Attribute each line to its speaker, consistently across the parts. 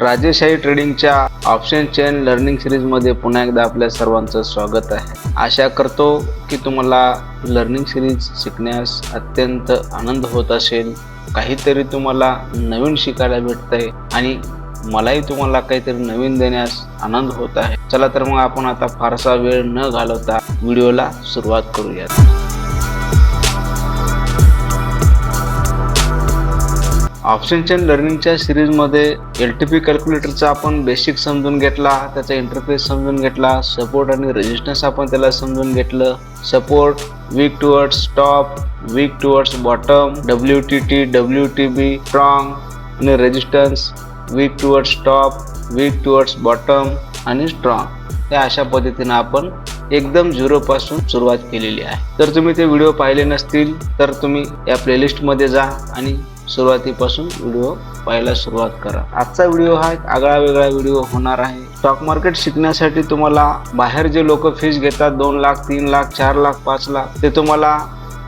Speaker 1: राजेशाही ट्रेडिंगच्या option chain learning सिरीजमध्ये पुन्हा एकदा आपल्या सर्वांचं स्वागत आहे. आशा करतो की तुम्हाला लर्निंग सिरीज शिकण्यास अत्यंत आनंद होत असेल. काहीतरी तुम्हाला नवीन शिकायला भेटतंय आणि मलाही तुम्हाला काहीतरी नवीन देण्यास आनंद होत आहे. चला तर मग आपण आता फारसा वेळ न घालवता व्हिडिओला सुरुवात करूयात. ऑप्शन चेन लर्निंगच्या सिरीजमध्ये एल टी पी कॅल्क्युलेटरचा आपण बेसिक समजून घेतला त्याचा इंटरफेस समजून घेतला सपोर्ट आणि रेजिस्टन्स आपण त्याला समजून घेतलं. Support weak towards top weak towards bottom W T T W T B strong आणि resistance weak towards top weak towards bottom आणि स्ट्रॉंग या अशा पद्धतीनं आपण एकदम झिरोपासून सुरुवात केलेली आहे. तर तुम्ही ते व्हिडिओ पाहिले नसतील तर तुम्ही या प्लेलिस्टमध्ये जा आणि सुरुवातीपासून व्हिडिओ पाहायला सुरुवात करा. आजचा व्हिडिओ हा एक आगळा वेगळा व्हिडिओ होणार आहे. स्टॉक मार्केट शिकण्यासाठी तुम्हाला बाहेर जे लोक फीस घेतात दोन लाख तीन लाख चार लाख पाच लाख ते तुम्हाला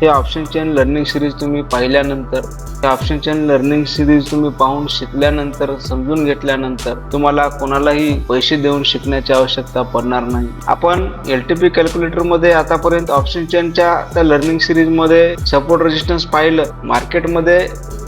Speaker 1: हे ऑप्शन चेन लर्निंग सिरीज तुम्ही पाहिल्यानंतर हे ऑप्शन चेन लर्निंग सिरीज तुम्ही पाहून शिकल्यानंतर समजून घेतल्यानंतर तुम्हाला कोणालाही पैसे देऊन शिकण्याची आवश्यकता पडणार नाही. आपण एल टी पी कॅल्क्युलेटरमध्ये आतापर्यंत ऑप्शन चेनच्या त्या लर्निंग सिरीजमध्ये सपोर्ट रेजिस्टन्स पाहिलं. मार्केटमध्ये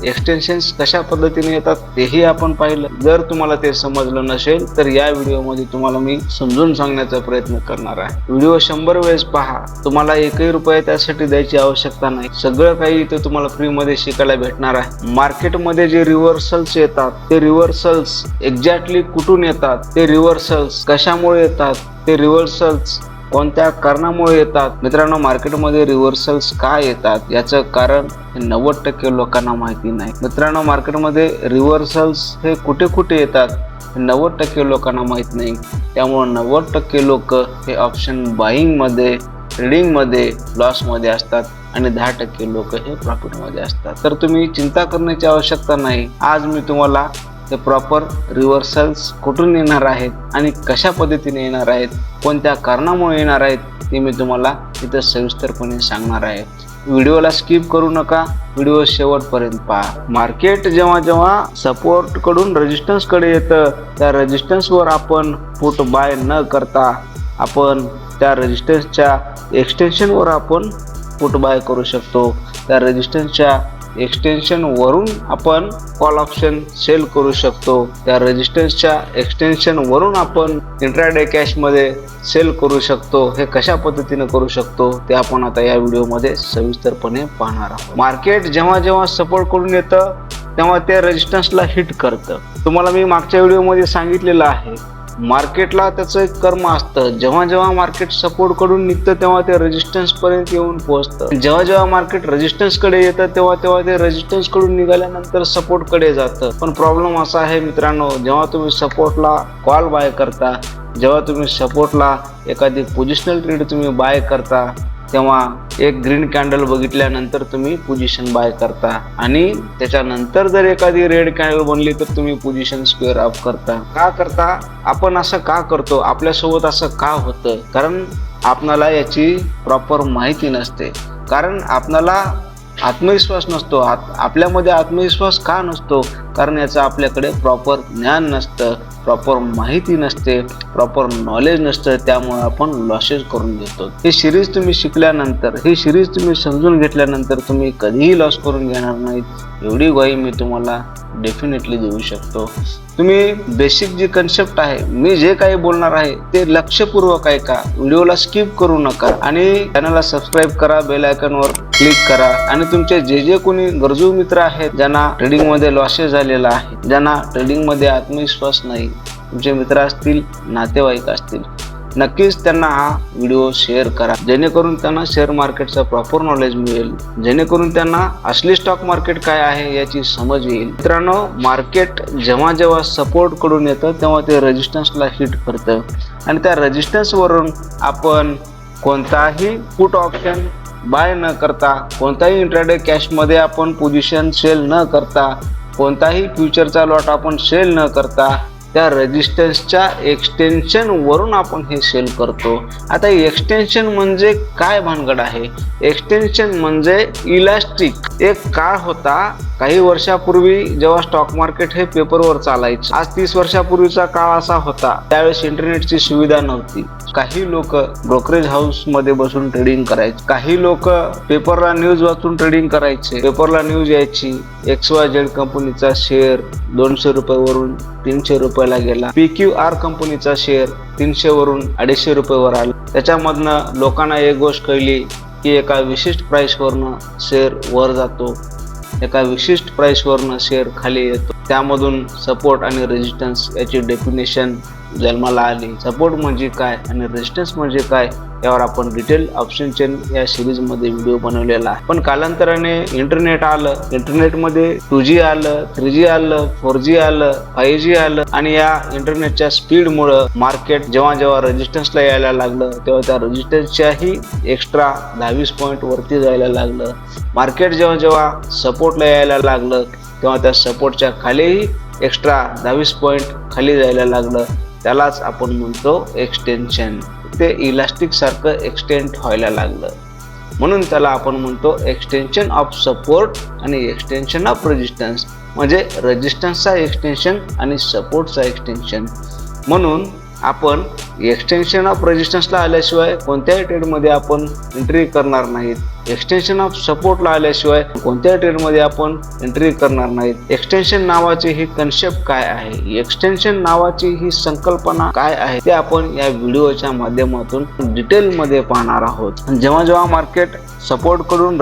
Speaker 1: एक्सटेन्शन्स कशा पद्धतीने येतात तेही आपण पाहिलं. जर तुम्हाला ते समजलं नसेल तर या व्हिडिओमध्ये तुम्हाला मी समजून सांगण्याचा प्रयत्न करणार आहे. व्हिडिओ शंभर वेळेस पहा. तुम्हाला एकही रुपये त्यासाठी द्यायची आवश्यकता नाही. सगळं काही इथं तुम्हाला फ्रीमध्ये शिकायला भेटणार आहे. मार्केटमध्ये जे रिव्हर्सल्स येतात ते रिव्हर्सल्स एक्झॅक्टली कुठून येतात ते रिव्हर्सल्स कशामुळे येतात ते रिव्हर्सल्स कोणत्या कारणामुळे येतात? मित्रांनो मार्केटमध्ये रिव्हर्सल्स का येतात? याचं कारण हे नव्वद टक्के लोकांना माहिती नाही. मित्रांनो मार्केटमध्ये रिव्हर्सल्स हे कुठे कुठे येतात? हे नव्वद टक्के लोकांना माहीत नाही. त्यामुळे नव्वद टक्के लोक हे ऑप्शन बाईंगमध्ये ट्रेडिंगमध्ये लॉसमध्ये असतात आणि दहा टक्के लोक हे प्रॉफिटमध्ये असतात. तर तुम्ही चिंता करण्याची आवश्यकता नाही. आज मी तुम्हाला ते प्रॉपर रिव्हर्सल्स कुठून येणार आहेत आणि कशा पद्धतीने येणार आहेत कोणत्या कारणामुळे येणार आहेत ते मी तुम्हाला इथं सविस्तरपणे सांगणार आहे. व्हिडिओला स्किप करू नका व्हिडिओ शेवटपर्यंत पहा. मार्केट जेव्हा जेव्हा सपोर्टकडून रेजिस्टन्सकडे येतं त्या रेजिस्टन्सवर आपण पुट बाय न करता आपण त्या रेजिस्टन्सच्या एक्सटेन्शनवर आपण पुट बाय करू शकतो. त्या रेजिस्टन्सच्या एक्सटेन्शनवरून आपण कॉल ऑप्शन सेल करू शकतो. त्या रेजिस्टन्सच्या एक्सटेन्शनवरून आपण इंट्राडे कॅशमध्ये सेल करू शकतो. हे कशा पद्धतीने करू शकतो ते आपण आता या व्हिडिओमध्ये सविस्तरपणे पाहणार आहोत. मार्केट जेव्हा जेव्हा सपोर्ट करून येतं तेव्हा ते रेजिस्टन्सला हिट करतं. तुम्हाला मी मागच्या व्हिडिओमध्ये सांगितलेलं आहे मार्केटला त्याचं एक कर्म असतं. जेव्हा जेव्हा मार्केट सपोर्टकडून निघतं तेव्हा ते रेजिस्टन्स पर्यंत येऊन पोहोचतं. जेव्हा जेव्हा मार्केट रेजिस्टन्सकडे येतं तेव्हा तेव्हा ते रेजिस्टन्सकडून निघाल्यानंतर सपोर्टकडे जातं. पण प्रॉब्लेम असा आहे मित्रांनो जेव्हा तुम्ही सपोर्टला कॉल बाय करता जेव्हा तुम्ही सपोर्टला एखादी पोजिशनल ट्रेड तुम्ही बाय करता तेव्हा एक ग्रीन कॅन्डल बघितल्यानंतर तुम्ही पोझिशन बाय करता. आणि त्याच्यानंतर जर एखादी रेड कॅन्डल बनली तर तुम्ही पोझिशन स्क्वेअर अप करता. का करता? आपण असं का करतो? आपल्यासोबत असं का होतं? कारण आपणाला याची प्रॉपर माहिती नसते. कारण आपणाला आत्मविश्वास नसतो. आत आपल्यामध्ये आत्मविश्वास का नसतो? कारण याचं आपल्याकडे प्रॉपर ज्ञान नसतं प्रॉपर माहिती नसते प्रॉपर नॉलेज नसतं त्यामुळे आपण लॉसेस करून घेतो. ही सिरीज तुम्ही शिकल्यानंतर ही सिरीज तुम्ही समजून घेतल्यानंतर तुम्ही कधीही लॉस करून घेणार नाहीत. एवढी ग्वाही मी तुम्हाला डेफिनेटली देऊ शकतो. तुम्ही बेसिक जी कन्सेप्ट आहे मी जे काही बोलणार आहे ते लक्षपूर्वक ऐका. व्हिडिओला स्किप करू नका. आणि चॅनलला सबस्क्राईब करा बेल आयकॉनवर क्लिक करा. आणि तुमचे जे जे कोणी गरजू मित्र आहेत ज्यांना ट्रेडिंगमध्ये लॉसेस झाले झालेला आहे ज्यांना ट्रेडिंगमध्ये आत्मविश्वास नाही. तुमचे मित्र असतील नातेवाईक असतील नक्कीच त्यांना हा व्हिडिओ शेअर करा. जेणेकरून त्यांना शेअर मार्केटचं प्रॉपर नॉलेज मिळेल. जेणेकरून त्यांना असली स्टॉक मार्केट काय आहे याची समज येईल. मित्रांनो मार्केट जेव्हा जेव्हा सपोर्टकडून येतं तेव्हा ते रेजिस्टन्सला हिट करतं. आणि त्या रेजिस्टन्सवरून आपण कोणताही पुट ऑप्शन बाय न करता कोणताही इंट्राडे कॅशमध्ये आपण पोझिशन सेल न करता कोणताही फ्युचरचा लॉट आपण सेल न करता त्या रेजिस्टन्सच्या एक्सटेन्शनवरून आपण हे सेल करतो. आता एक्सटेन्शन म्हणजे काय भानगड आहे? एक्सटेन्शन म्हणजे इलास्टिक एक काळ होता काही वर्षापूर्वी जेव्हा स्टॉक मार्केट हे पेपरवर चालायचं आज तीस वर्षापूर्वीचा काळ असा होता. त्यावेळेस इंटरनेटची सुविधा नव्हती. काही लोक ब्रोकरेज हाऊसमध्ये बसून ट्रेडिंग करायचे. काही लोक पेपरला न्यूज वाचून ट्रेडिंग करायचे. पेपरला न्यूज यायची. एक्स वाय झेड कंपनीचा शेअर दोनशे रुपयावरून तीनशे रुपयाला गेला. पी क्यू आर कंपनीचा शेअर तीनशे वरून अडीचशे रुपयावर आला. त्याच्यामधनं लोकांना एक गोष्ट कळली की एका विशिष्ट प्राईसवरनं शेअर वर जातो. एका विशिष्ट प्राईसवरनं शेअर खाली येतो. त्यामधून सपोर्ट आणि रेजिस्टन्स याची डेफिनेशन जन्माला आली सपोर्ट म्हणजे काय आणि रेजिस्टन्स म्हणजे काय यावर आपण डिटेल ऑप्शन चेन या सिरीजमध्ये व्हिडिओ बनवलेला आहे. पण कालांतराने इंटरनेट आलं. इंटरनेटमध्ये टू जी आलं थ्री जी आलं फोर जी आलं फाईव्ह जी आलं आणि या इंटरनेटच्या स्पीडमुळं मार्केट जेव्हा जेव्हा रेजिस्टन्सला यायला लागलं तेव्हा त्या रेजिस्टन्सच्याही एक्स्ट्रा दहावीस पॉईंट वरती जायला लागलं. मार्केट जेव्हा जेव्हा सपोर्टला यायला लागलं तेव्हा त्या सपोर्टच्या खालीही एक्स्ट्रा दहावीस पॉईंट खाली जायला लागलं. त्यालाच आपण म्हणतो एक्सटेन्शन ते इलास्टिक सारखं एक्सटेंड व्हायला लागलं. म्हणून त्याला आपण म्हणतो एक्सटेन्शन ऑफ सपोर्ट आणि एक्सटेन्शन ऑफ रेजिस्टन्स म्हणजे रेजिस्टन्सचा एक्सटेन्शन आणि सपोर्टचा एक्सटेन्शन म्हणून आपण एक्सटेन्शन ऑफ रेजिस्टन्सला आल्याशिवाय कोणत्याही ट्रेडमध्ये आपण एंट्री करणार नाहीत. एक्सटेन्शन ऑफ सपोर्टला आल्याशिवाय कोणत्याही ट्रेडमध्ये आपण एंट्री करणार नाहीत. एक्सटेन्शन नावाची ही कन्सेप्ट काय आहे? एक्सटेन्शन नावाची ही संकल्पना काय आहे? ते आपण या व्हिडिओच्या माध्यमातून डिटेलमध्ये पाहणार आहोत. जेव्हा जेव्हा मार्केट सपोर्टकडून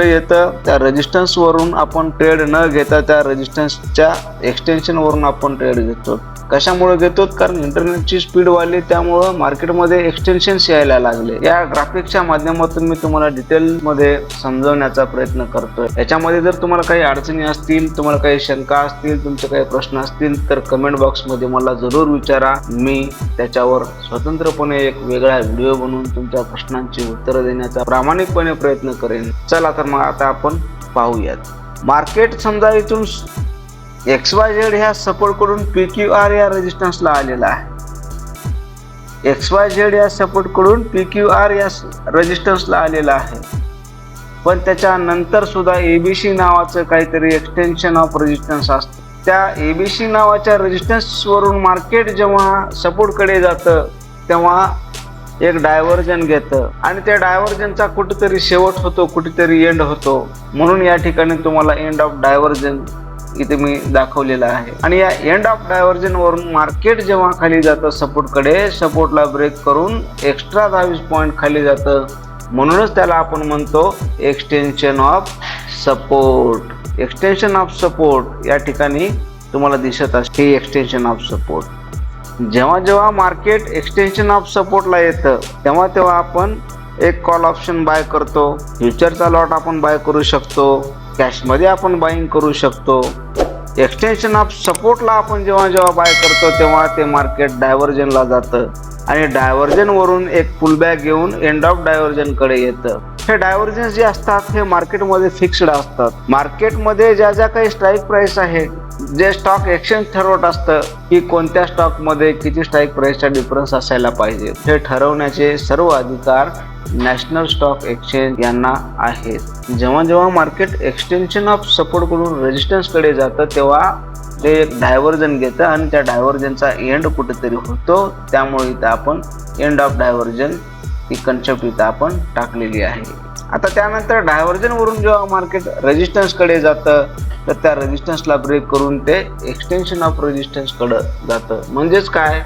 Speaker 1: येतं त्या रेजिस्टन्सवरून आपण ट्रेड न घेता त्या रेजिस्टन्सच्या एक्सटेन्शनवरून आपण ट्रेड घेतो. कशामुळे घेतो? कारण इंटरनेटची स्पीड वाढली त्यामुळं मार्केटमध्ये एक्सटेन्शन्स यायला लागले. या ग्राफिक्सच्या माध्यमातून मी तुम्हाला डिटेलमध्ये समजवण्याचा प्रयत्न करतोय. याच्यामध्ये जर तुम्हाला काही अडचणी असतील तुम्हाला काही शंका असतील तुमचे काही प्रश्न असतील तर कमेंट बॉक्समध्ये मला जरूर विचारा. मी त्याच्यावर स्वतंत्रपणे एक वेगळा व्हिडिओ बनवून तुमच्या प्रश्नांची उत्तरं देण्याचा प्रामाणिकपणे प्रयत्न करेन. चला तर मग आता आपण पाहूयात. मार्केट समजा इथून एक्स वाय झेड ह्या सपोर्टकडून पी क्यू आर या रेजिस्टन्सला आलेला आहे. एक्स वाय झेड या सपोर्टकडून पी क्यू आर या रेजिस्टन्सला आलेला आहे. पण त्याच्यानंतर सुद्धा एबीसी नावाचं काहीतरी एक्सटेन्शन ऑफ रेजिस्टन्स असतं. त्या एबीसी नावाच्या रेजिस्टन्सवरून मार्केट जेव्हा सपोर्टकडे जातं तेव्हा एक डायव्हर्जन घेतं. आणि त्या डायव्हर्जनचा कुठेतरी शेवट होतो कुठेतरी एंड होतो. म्हणून या ठिकाणी तुम्हाला एंड ऑफ डायव्हर्जन इथे मी दाखवलेला आहे. आणि या एंड ऑफ डायव्हर्जन वरून मार्केट जेव्हा खाली जातं सपोर्टकडे सपोर्टला ब्रेक करून एक्स्ट्रा दहावीस पॉईंट खाली जातं. म्हणूनच त्याला आपण म्हणतो extension of support extension of support या ठिकाणी तुम्हाला दिसत असते ही एक्सटेन्शन ऑफ सपोर्ट जेव्हा जेव्हा मार्केट एक्सटेन्शन ऑफ सपोर्टला येतं तेव्हा तेव्हा आपण एक कॉल ऑप्शन बाय करतो. फ्युचरचा लॉट आपण बाय करू शकतो. कॅशमध्ये आपण बाईंग करू शकतो. एक्सटेन्शन ऑफ सपोर्टला आपण जेव्हा जेव्हा बाय करतो तेव्हा ते मार्केट डायव्हर्जनला जातं. आणि डायव्हर्जनवरून एक पुलबॅक घेऊन एंड ऑफ डायव्हर्जनकडे येतं. हे डायव्हर्जन्स जे असतात हे मार्केटमध्ये फिक्स्ड असतात. मार्केटमध्ये ज्या ज्या काही स्ट्राईक प्राईस आहे जे स्टॉक एक्सचेंज ठरवत असतं की कोणत्या स्टॉकमध्ये किती स्ट्राईक प्राइसचा डिफरन्स असायला पाहिजे. हे ठरवण्याचे सर्व अधिकार नॅशनल स्टॉक एक्सचेंज यांना आहेत जेव्हा जेव्हा मार्केट एक्सटेन्शन ऑफ सपोर्ट करून रेजिस्टन्सकडे जातं तेव्हा ते एक डायव्हर्जन घेतं आणि त्या डायव्हर्जनचा एंड कुठेतरी होतो. त्यामुळे इथं आपण एंड ऑफ डायव्हर्जन ही कन्सेप्ट इथं आपण टाकलेली आहे. आता त्यानंतर डायव्हर्जनवरून जेव्हा मार्केट रेजिस्टन्सकडे जातं तर त्या रेजिस्टन्सला ब्रेक करून ते एक्सटेन्शन ऑफ रेजिस्टन्सकडं जातं. म्हणजेच काय?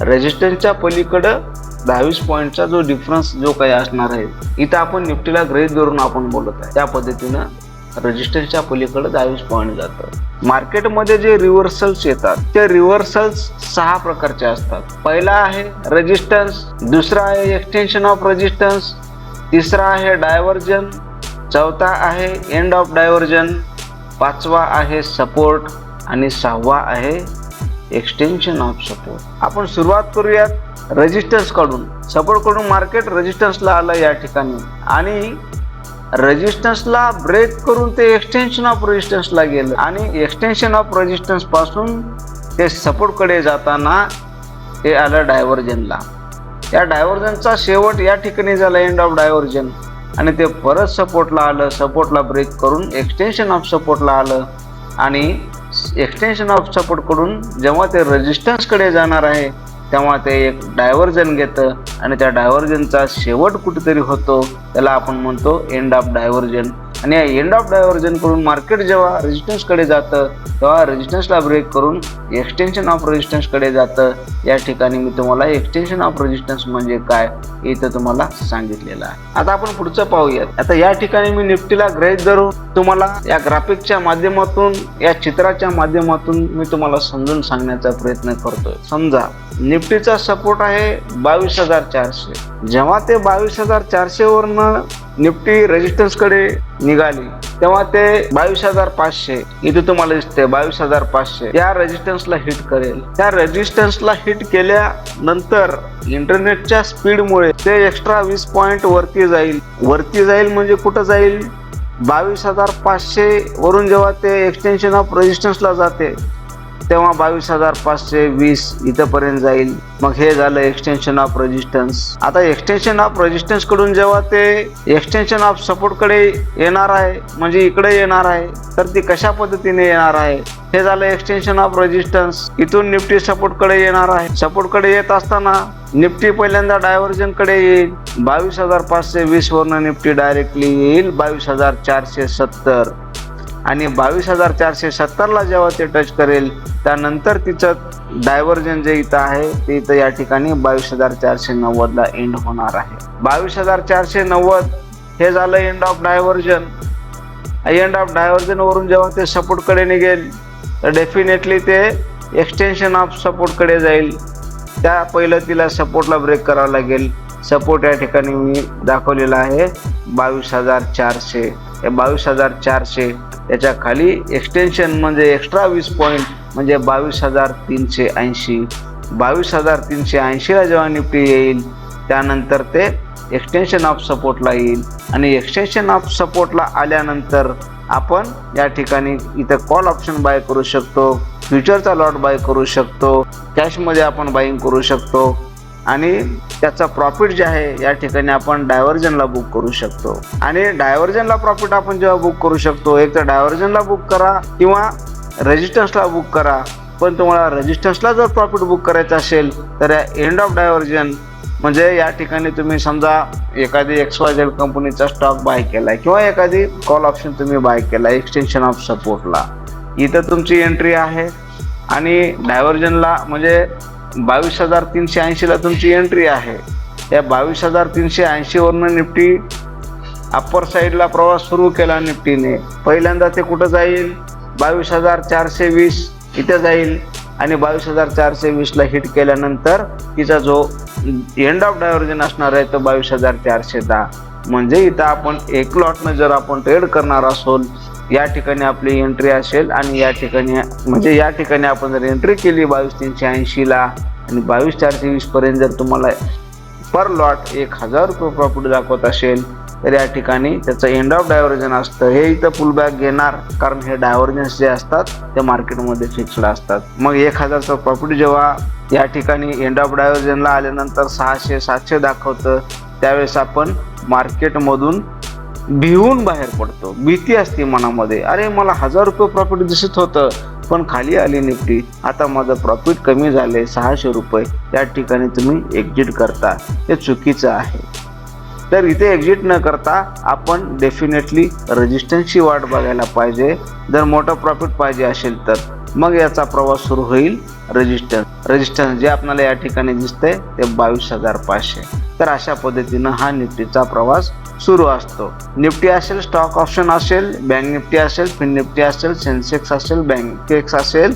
Speaker 1: रेजिस्टन्सच्या पलीकडं दहावीस पॉईंटचा जो डिफरन्स जो काही असणार आहे इथं आपण निफ्टीला ग्रेज धरून आपण बोलत आहे. त्या पद्धतीनं रजिस्टन्सच्या पलीकडे दहावीस पॉईंट जातं. मार्केटमध्ये जे रिव्हर्सल्स येतात ते रिव्हर्सल्स सहा प्रकारचे असतात. पहिला आहे रेजिस्टन्स दुसरा आहे एक्सटेन्शन ऑफ रेजिस्टन्स तिसरा आहे डायव्हर्जन चौथा आहे एंड ऑफ डायव्हर्जन पाचवा आहे सपोर्ट आणि सहावा आहे एक्सटेन्शन ऑफ सपोर्ट आपण सुरुवात करूयात. रेजिस्टन्सकडून सपोर्ट करून मार्केट रेजिस्टन्सला आलं या ठिकाणी. आणि रेजिस्टन्सला ब्रेक करून ते एक्सटेन्शन ऑफ रेजिस्टन्सला गेलं. आणि एक्सटेन्शन ऑफ रेजिस्टन्सपासून ते सपोर्टकडे जाताना ते आलं डायव्हर्जनला या डायव्हर्जनचा शेवट या ठिकाणी झाला एंड ऑफ डायव्हर्जन आणि ते परत सपोर्टला आलं सपोर्टला ब्रेक करून एक्सटेन्शन ऑफ सपोर्टला आलं. आणि एक्सटेन्शन ऑफ सपोर्टकडून जेव्हा ते रेजिस्टन्सकडे जाणार आहे तेव्हा ते एक डायव्हर्जन घेतं आणि त्या डायव्हर्जनचा शेवट कुठेतरी होतो. त्याला आपण म्हणतो एंड ऑफ डायव्हर्जन आणि या एंड ऑफ डायव्हर्जन मार्केट जेव्हा रेजिस्टन्सकडे जातं तेव्हा रेजिस्टन्सला ब्रेक करून एक्सटेन्शन ऑफ रेजिस्टन्सकडे जातं. या ठिकाणी मी तुम्हाला एक्सटेन्शन ऑफ रेजिस्टन्स म्हणजे काय इथं तुम्हाला सांगितलेलं आहे. आता आपण पुढचं पाहूयात. आता या ठिकाणी मी निफ्टीला ग्रहित धरून तुम्हाला या ग्राफिकच्या माध्यमातून या चित्राच्या माध्यमातून मी तुम्हाला समजून सांगण्याचा प्रयत्न करतोय. समजा निफ्टीचा सपोर्ट आहे बावीस हजार चारशे. जेव्हा ते बावीस हजार चारशे वरनं निफ्टी रेजिस्टन्सकडे निघाली. तेव्हा ते बावीस हजार पाचशे इथे तुम्हाला दिसते बावीस हजार पाचशे. या रेजिस्टन्सला हिट करेल. त्या रेजिस्टन्सला हिट केल्यानंतर इंटरनेटच्या स्पीडमुळे ते एक्स्ट्रा वीस पॉइंट वरती जाईल. वरती जाईल म्हणजे कुठं जाईल? बावीस हजार पाचशे वरून जेव्हा ते एक्सटेन्शन ऑफ रेजिस्टन्सला जाते तेव्हा बावीस हजार पाचशे वीस इथंपर्यंत जाईल. मग हे झालं एक्सटेन्शन ऑफ रेजिस्टन्स आता एक्सटेन्शन ऑफ रेजिस्टन्सकडून जेव्हा ते एक्सटेन्शन ऑफ सपोर्टकडे येणार आहे म्हणजे इकडे येणार आहे तर ती कशा पद्धतीने येणार आहे? हे झालं एक्सटेन्शन ऑफ रेजिस्टन्स इथून निफ्टी सपोर्टकडे येणार आहे. सपोर्टकडे येत असताना निफ्टी पहिल्यांदा डायव्हर्जनकडे येईल. बावीस हजार पाचशे वीस वरनं निफ्टी डायरेक्टली येईल. बावीस हजार चारशे सत्तर. आणि बावीस हजार चारशे सत्तरला जेव्हा ते टच करेल त्यानंतर तिचं डायव्हर्जन जे इथं आहे ते इथं या ठिकाणी बावीस हजार चारशे नव्वदला एंड होणार आहे. बावीस हजार चारशे नव्वद हे झालं end of divergence end of divergence वरून जेव्हा ते सपोर्टकडे निघेल तर डेफिनेटली ते एक्सटेन्शन ऑफ सपोर्टकडे जाईल. त्या पहिलं तिला सपोर्टला ब्रेक करावं लागेल. सपोर्ट या ठिकाणी मी दाखवलेला आहे. बावीस हजार चारशे. हे बावीस हजार चारशे याच्या खाली एक्सटेन्शन म्हणजे एक्स्ट्रा वीस पॉईंट म्हणजे बावीस हजार तीनशे ऐंशी. बावीस हजार तीनशे ऐंशीला जेव्हा निफ्टी येईल त्यानंतर ते एक्सटेन्शन ऑफ सपोर्टला येईल. आणि एक्सटेन्शन ऑफ सपोर्टला आल्यानंतर आपण या ठिकाणी इथं कॉल ऑप्शन बाय करू शकतो फ्युचरचा लॉट बाय करू शकतो कॅशमध्ये आपण बाईंग करू शकतो. आणि त्याचा प्रॉफिट जे आहे या ठिकाणी आपण डायव्हर्जनला बुक करू शकतो. आणि डायव्हर्जनला प्रॉफिट आपण जेव्हा बुक करू शकतो एक तर डायव्हर्जनला बुक करा किंवा रेजिस्टन्सला बुक करा. पण तुम्हाला रेजिस्टन्सला जर प्रॉफिट बुक करायचं असेल तर या एंड ऑफ डायव्हर्जन म्हणजे या ठिकाणी तुम्ही समजा एखादी एक्स वाय झेड कंपनीचा स्टॉक बाय केला आहे किंवा एखादी कॉल ऑप्शन तुम्ही बाय केला एक्सटेन्शन ऑफ सपोर्टला इथं तुमची एंट्री आहे. आणि डायव्हर्जनला म्हणजे बावीस हजार तीनशे ऐंशीला तुमची एंट्री आहे. या बावीस हजार तीनशे ऐंशीवरनं निफ्टी अप्पर साईडला प्रवास सुरू केला निफ्टीने. पहिल्यांदा ते कुठं जाईल? बावीस हजार चारशे वीस इथे जाईल आणि बावीस हजार चारशे वीसला हिट केल्यानंतर तिचा जो एंड ऑफ डायव्हर्जन असणार आहे तो बावीस हजार चारशे दहा. म्हणजे इथं आपण एक लॉटनं जर आपण ट्रेड करणार असोल या ठिकाणी आपली एंट्री असेल आणि या ठिकाणी म्हणजे या ठिकाणी आपण जर एंट्री केली बावीस तीनशे ऐंशीला आणि बावीस चारशे वीसपर्यंत जर तुम्हाला पर लॉट एक हजार रुपये प्रॉफिट दाखवत असेल तर या ठिकाणी त्याचं एंड ऑफ डायव्हर्जन असतं. हे इथं पुलबॅक घेणार कारण हे डायव्हर्जन्स जे असतात ते मार्केटमध्ये फिक्स्ड असतात. मग एक हजारचं प्रॉफिट जेव्हा या ठिकाणी एंड ऑफ डायव्हर्जनला आल्यानंतर सहाशे सातशे दाखवतं त्यावेळेस आपण मार्केटमधून भिवून बाहेर पडतो. भीती असते मनामध्ये. अरे मला हजार रुपये प्रॉफिट दिसत होतं पण खाली आली निफ्टी. आता माझं प्रॉफिट कमी झाले सहाशे रुपये. त्या ठिकाणी तुम्ही एक्झिट करता. हे चुकीचं आहे. तर इथे एक्झिट न करता आपण डेफिनेटली रजिस्टन्सची वाट बघायला पाहिजे. जर मोठं प्रॉफिट पाहिजे असेल तर. मग याचा प्रवास सुरू होईल. रेजिस्टन्स रेजिस्टन्स जे आपल्याला या ठिकाणी दिसतंय ते बावीस हजार पाचशे. तर अशा पद्धतीनं हा निफ्टीचा प्रवास सुरू असतो. निफ्टी असेल स्टॉक ऑप्शन असेल बँक निफ्टी असेल फिन निफ्टी असेल सेन्सेक्स असेल बँकेक्स असेल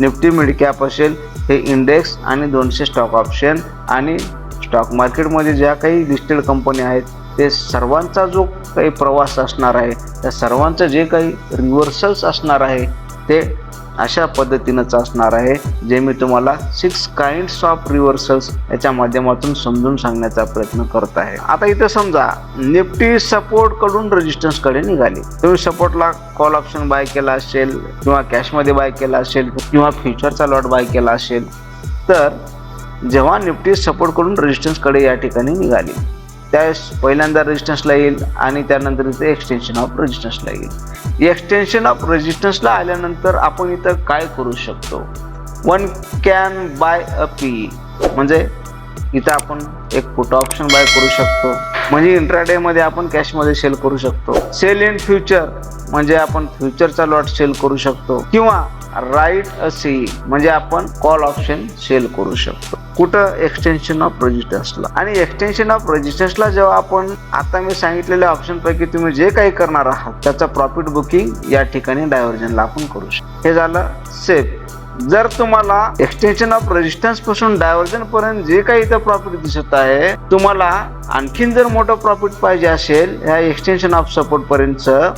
Speaker 1: निफ्टी मिडकॅप असेल हे इंडेक्स आणि दोनशे स्टॉक ऑप्शन आणि स्टॉक मार्केटमध्ये ज्या काही लिस्टेड कंपन्या आहेत ते सर्वांचा जो काही प्रवास असणार आहे त्या सर्वांचं जे काही रिव्हर्सल्स असणार आहे ते अशा पद्धतीनंच असणार आहे जे मी तुम्हाला सिक्स काइंड्स ऑफ रिव्हर्सल्स याच्या माध्यमातून समजून सांगण्याचा प्रयत्न करत आहे. आता इथं समजा निफ्टी सपोर्टकडून रेजिस्टन्सकडे निघाली. तुम्ही सपोर्टला कॉल ऑप्शन बाय केला असेल किंवा कॅशमध्ये बाय केला असेल किंवा फ्युचरचा लॉट बाय केला असेल तर जेव्हा निफ्टी सपोर्ट करून या ठिकाणी निघाली त्यावेळेस पहिल्यांदा रेजिस्टन्सला येईल आणि त्यानंतर इथे एक्सटेन्शन ऑफ रेजिस्टन्सला येईल. एक्सटेन्शन ऑफ रेजिस्टन्सला आल्यानंतर आपण इथं काय करू शकतो? One can buy a P म्हणजे इथं आपण एक पुट ऑप्शन बाय करू शकतो. म्हणजे इंट्राडे मध्ये आपण कॅशमध्ये सेल करू शकतो. सेल इन फ्युचर म्हणजे आपण फ्युचरचा लॉट सेल करू शकतो. किंवा राईट अ सी म्हणजे आपण कॉल ऑप्शन सेल करू शकतो. कुठं एक्सटेन्शन ऑफ रजिस्टर्सला आणि एक्सटेन्शन ऑफ रजिस्टन्सला जेव्हा आपण आता मी सांगितलेल्या ऑप्शन पैकी तुम्ही जे काही करणार आहात त्याचा प्रॉफिट बुकिंग या ठिकाणी डायव्हर्जनला आपण करू शकतो. हे झालं सेफ जर तुम्हाला एक्सटेन्शन ऑफ रेजिस्टन्सपासून डायव्हर्जन पर्यंत जे काही इथं प्रॉफिट दिसत आहे तुम्हाला आणखीन जर मोठं प्रॉफिट पाहिजे असेल ह्या एक्सटेन्शन ऑफ सपोर्ट पर्यंतचं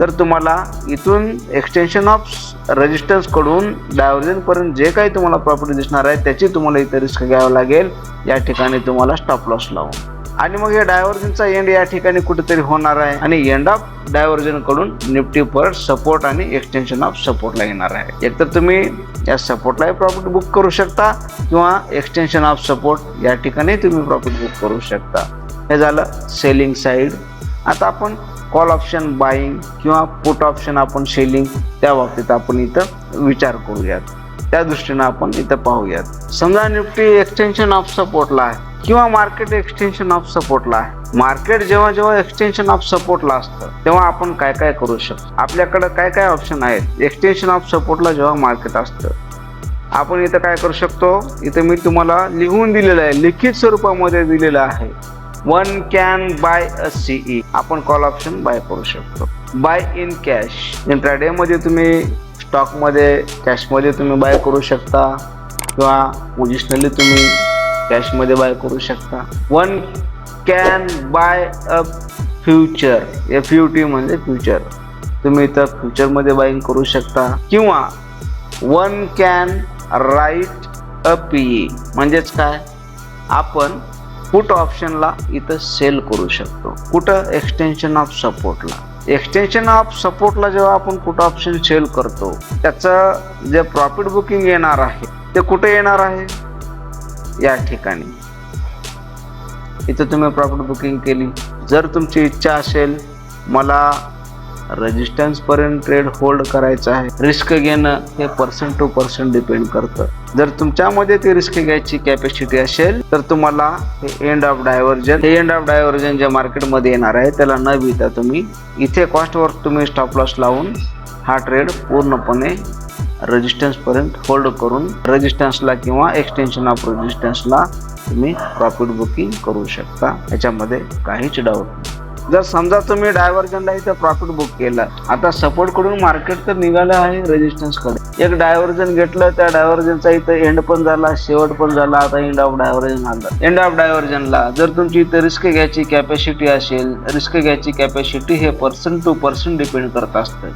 Speaker 1: तर तुम्हाला इथून एक्सटेन्शन ऑफ रजिस्टन्सकडून कडून डायव्हर्जन पर्यंत जे काही तुम्हाला प्रॉफिट दिसणार आहे त्याची तुम्हाला इथं रिस्क घ्यावं लागेल. या ठिकाणी तुम्हाला स्टॉप लॉस लावून आणि मग या डायव्हर्जनचा एंड या ठिकाणी कुठेतरी होणार आहे. आणि एंड ऑफ डायव्हर्जनकडून निफ्टी परत सपोर्ट आणि एक्सटेन्शन ऑफ सपोर्टला येणार आहे. एकतर तुम्ही या सपोर्टलाही प्रॉफिट बुक करू शकता किंवा एक्सटेन्शन ऑफ सपोर्ट या ठिकाणी तुम्ही प्रॉफिट बुक करू शकता. हे झालं सेलिंग साईड आता आपण कॉल ऑप्शन बाईंग किंवा पुट ऑप्शन आपण सेलिंग त्या बाबतीत आपण इथं विचार करूयात. त्या दृष्टीनं आपण इथं पाहूयात. समजा निफ्टी एक्सटेन्शन ऑफ सपोर्टला आहे किंवा मार्केट एक्सटेन्शन ऑफ सपोर्टला आहे. मार्केट जेव्हा जेव्हा एक्सटेन्शन ऑफ सपोर्टला असतं तेव्हा आपण काय काय करू शकतो? आपल्याकडे काय काय ऑप्शन आहेत? एक्सटेन्शन ऑफ सपोर्टला जेव्हा मार्केट असतं आपण इथं काय करू शकतो? इथं मी तुम्हाला लिहून दिलेलं आहे लिखित स्वरूपामध्ये दिलेलं आहे. One can buy a C E आपण कॉल ऑप्शन बाय करू शकतो. बाय इन कॅश इंट्राडे मध्ये तुम्ही स्टॉकमध्ये कॅशमध्ये तुम्ही बाय करू शकता. किंवा पोझिशनली तुम्ही कॅशमध्ये बाय करू शकता. One can buy a future F U T म्हणजे फ्युचर तुम्ही इथं फ्युचरमध्ये बाईंग करू शकता. किंवा one can write a P म्हणजेच काय? आपण पुट ऑप्शनला इथं सेल करू शकतो. कुठं? एक्सटेन्शन ऑफ सपोर्टला एक्सटेन्शन ऑफ सपोर्टला जेव्हा आपण पुट ऑप्शन सेल करतो त्याचं जे प्रॉफिट बुकिंग येणार आहे ते कुठे येणार आहे? या ठिकाणी. इथं तुम्ही प्रॉफिट बुकिंग केली. जर तुमची इच्छा असेल मला रेजिस्टन्स पर्यंत ट्रेड होल्ड करायचं आहे. रिस्क घेणं हे पर्सन टू पर्सन डिपेंड करतं. जर तुमच्यामध्ये ती रिस्क घ्यायची कॅपॅसिटी असेल तर तुम्हाला हे एंड ऑफ डायव्हर्जन हे एंड ऑफ डायव्हर्जन जे मार्केटमध्ये येणार आहे त्याला न भिता तुम्ही इथे कॉस्टवर तुम्ही स्टॉप लॉस लावून हा ट्रेड पूर्णपणे रेजिस्टन्सपर्यंत होल्ड करून रेजिस्टन्सला किंवा एक्सटेन्शन ऑफ रेजिस्टन्सला तुम्ही प्रॉफिट बुकिंग करू शकता. याच्यामध्ये काहीच डाऊट नाही. जर समजा तुम्ही डायव्हर्जनला इथं प्रॉफिट बुक केलं आता सपोर्टकडून मार्केट तर निघालं आहे रेजिस्टन्सकडे. एक डायव्हर्जन घेतलं त्या डायव्हर्जनचा इथं एंड पण झाला शेवट पण झाला आता एंड ऑफ डायव्हर्जन आलं एंड ऑफ डायव्हर्जनला जर तुमची इथं रिस्क घ्यायची कॅपॅसिटी असेल रिस्क घ्यायची कॅपॅसिटी हे पर्सन टू पर्सन डिपेंड करत असतं.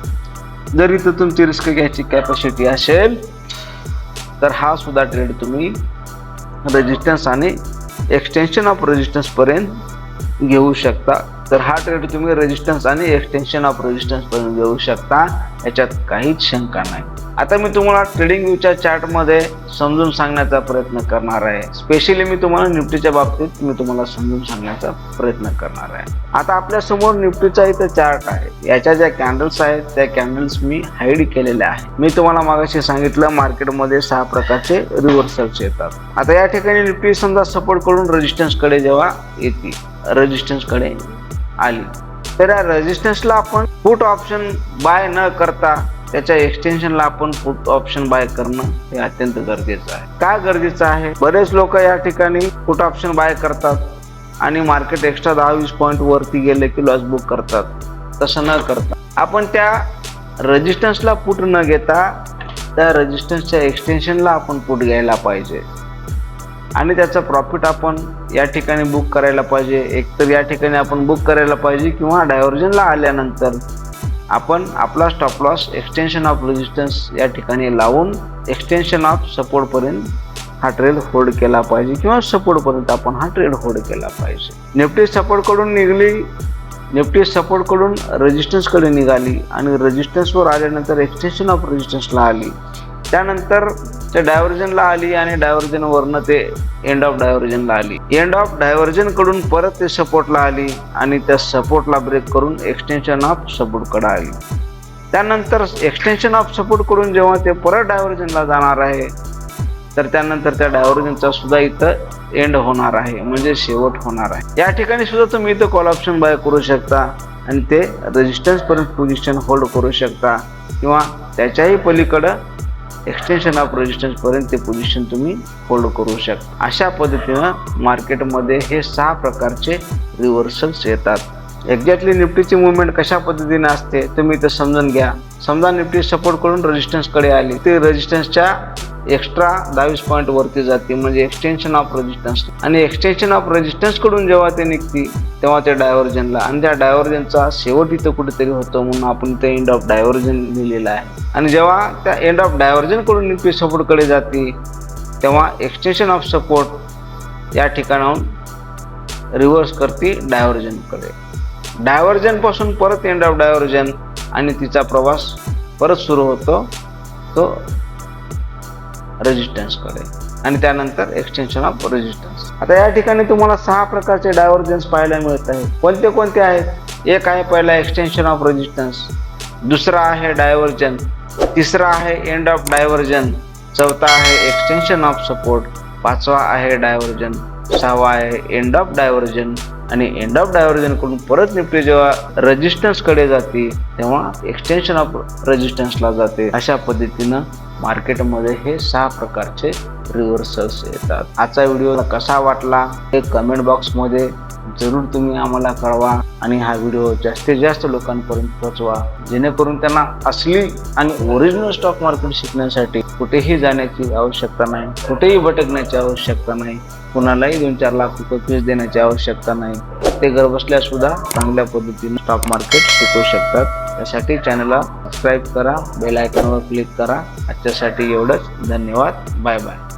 Speaker 1: जर इथं तुमची रिस्क घ्यायची कॅपॅसिटी असेल तर हा सुद्धा ट्रेड तुम्ही रेजिस्टन्स आणि एक्सटेन्शन ऑफ रेजिस्टन्स पर्यंत घेऊ शकता. तर हा ट्रेड तुम्ही रेजिस्टन्स आणि एक्सटेन्शन ऑफ रेजिस्टन्स पर्यंत घेऊ शकता. याच्यात काहीच शंका नाही. आता मी तुम्हाला ट्रेडिंग व्ह्यूच्या चार्टमध्ये समजून सांगण्याचा प्रयत्न करणार आहे. स्पेशली मी तुम्हाला निफ्टीच्या बाबतीत मी तुम्हाला समजून सांगण्याचा प्रयत्न करणार आहे. आता आपल्यासमोर निफ्टीचा इथं चार्ट आहे. याच्या ज्या कॅन्डल्स आहेत त्या कॅन्डल्स मी हाईड केलेल्या आहेत. मी तुम्हाला मागाशी सांगितलं मार्केटमध्ये सहा प्रकारचे रिव्हर्सल्स येतात. आता या ठिकाणी निफ्टी समजा सपोर्ट करून रेजिस्टन्सकडे जेव्हा येते रेजिस्टन्सकडे आली. तर या रजिस्टन्सला आपण पुट ऑप्शन बाय न करता त्याच्या एक्सटेन्शनला आपण पुट ऑप्शन बाय करणं हे अत्यंत गरजेचं आहे. काय गरजेचं आहे? बरेच लोक या ठिकाणी पुट ऑप्शन बाय करतात आणि मार्केट एक्स्ट्रा दहा वीस पॉईंट वरती गेले की लॉस बुक करतात. तसं न करता. आपण त्या रेजिस्टन्सला पुट न घेता त्या रेजिस्टन्सच्या एक्सटेन्शनला आपण पुट घ्यायला पाहिजे. आणि त्याचा प्रॉफिट आपण या ठिकाणी बुक करायला पाहिजे. एकतर या ठिकाणी आपण बुक करायला पाहिजे किंवा डायव्हर्जनला आल्यानंतर आपण आपला stop loss extension of resistance या ठिकाणी लावून एक्सटेन्शन ऑफ सपोर्टपर्यंत हा ट्रेड होल्ड केला पाहिजे किंवा सपोर्टपर्यंत आपण हा ट्रेड होल्ड केला पाहिजे. निफ्टी सपोर्टकडून निघाली निघली निफ्टी सपोर्टकडून रेजिस्टन्सकडे निघाली आणि रेजिस्टन्सवर आल्यानंतर एक्सटेन्शन ऑफ रेजिस्टन्सला आली. त्यानंतर ते डायव्हर्जनला आली आणि डायव्हर्जन वरनं ते एंड ऑफ डायव्हर्जनला आली. एंड ऑफ डायव्हर्जनकडून परत ते सपोर्टला आली आणि त्या सपोर्टला ब्रेक करून एक्सटेन्शन ऑफ सपोर्टकडे आली. त्यानंतर एक्सटेन्शन ऑफ सपोर्ट करून जेव्हा ते परत डायव्हर्जनला जाणार आहे तर त्यानंतर त्या डायव्हर्जनचा सुद्धा इथं एंड होणार आहे म्हणजे शेवट होणार आहे. या ठिकाणी सुद्धा तुम्ही इथं कॉल ऑप्शन बाय करू शकता आणि ते रेजिस्टन्स पर्यंत पोझिशन होल्ड करू शकता किंवा त्याच्याही पलीकडं एक्सटेन्शन ऑफ रेजिस्टन्स पर्यंत ते पोझिशन तुम्ही होल्ड करू शकता. अशा पद्धतीनं मार्केटमध्ये हे सहा प्रकारचे रिव्हर्सल्स येतात. एक्झॅक्टली निफ्टीची मुवमेंट कशा पद्धतीने असते तुम्ही ते समजून घ्या. समजा निफ्टी सपोर्ट करून रेजिस्टन्सकडे आली. ते रेजिस्टन्सच्या एक्स्ट्रा दहावीस पॉईंट वरती जाते म्हणजे एक्सटेन्शन ऑफ रेजिस्टन्स आणि एक्सटेन्शन ऑफ रेजिस्टन्सकडून जेव्हा ते निघते तेव्हा ते डायव्हर्जनला आणि त्या डायव्हर्जनचा शेवट इथं कुठेतरी होतो म्हणून आपण ते एंड ऑफ डायव्हर्जन लिहिलेलं आहे. आणि जेव्हा त्या एंड ऑफ डायव्हर्जनकडून सपोर्टकडे जाते तेव्हा एक्सटेन्शन ऑफ सपोर्ट या ठिकाणाहून रिव्हर्स करते डायव्हर्जनकडे डायव्हर्जनपासून परत एंड ऑफ डायव्हर्जन आणि तिचा प्रवास परत सुरू होतो तो रेजिस्टन्सकडे. आणि त्यानंतर एक्सटेन्शन ऑफ रेजिस्टन्स आता या ठिकाणी तुम्हाला सहा प्रकारचे डायव्हर्जन्स पाहायला मिळत आहे कोणते कोणते आहेत? एक आहे पहिला एक्सटेन्शन ऑफ रेजिस्टन्स दुसरा आहे डायव्हर्जन तिसरा आहे एंड ऑफ डायव्हर्जन चौथा आहे एक्सटेन्शन ऑफ सपोर्ट पाचवा आहे डायव्हर्जन सहावा आहे एंड ऑफ डायव्हर्जन आणि एंड ऑफ डायव्हर्जनकडून परत निफ्टी जेव्हा रेजिस्टन्सकडे जाते तेव्हा एक्सटेन्शन ऑफ रेजिस्टन्सला जाते. अशा पद्धतीनं मार्केटमध्ये हे सहा प्रकारचे रिव्हर्सल्स येतात. आजचा व्हिडिओ कसा वाटला हे कमेंट बॉक्समध्ये जरूर तुम्ही आम्हाला कळवा आणि हा व्हिडिओ जास्तीत जास्त लोकांपर्यंत पोहोचवा. जेणेकरून त्यांना असली आणि ओरिजिनल स्टॉक मार्केट शिकण्यासाठी कुठेही जाण्याची आवश्यकता नाही कुठेही भटकण्याची आवश्यकता नाही कुणालाही दोन चार लाख रुपये फीस देण्याची आवश्यकता नाही. ते घर बसल्या सुद्धा चांगल्या पद्धतीने स्टॉक मार्केट शिकू शकतात. त्यासाठी चॅनलला सबस्क्राईब करा बेल आयकॉनवर क्लिक करा. आजच्यासाठी एवढंच. धन्यवाद. Bye bye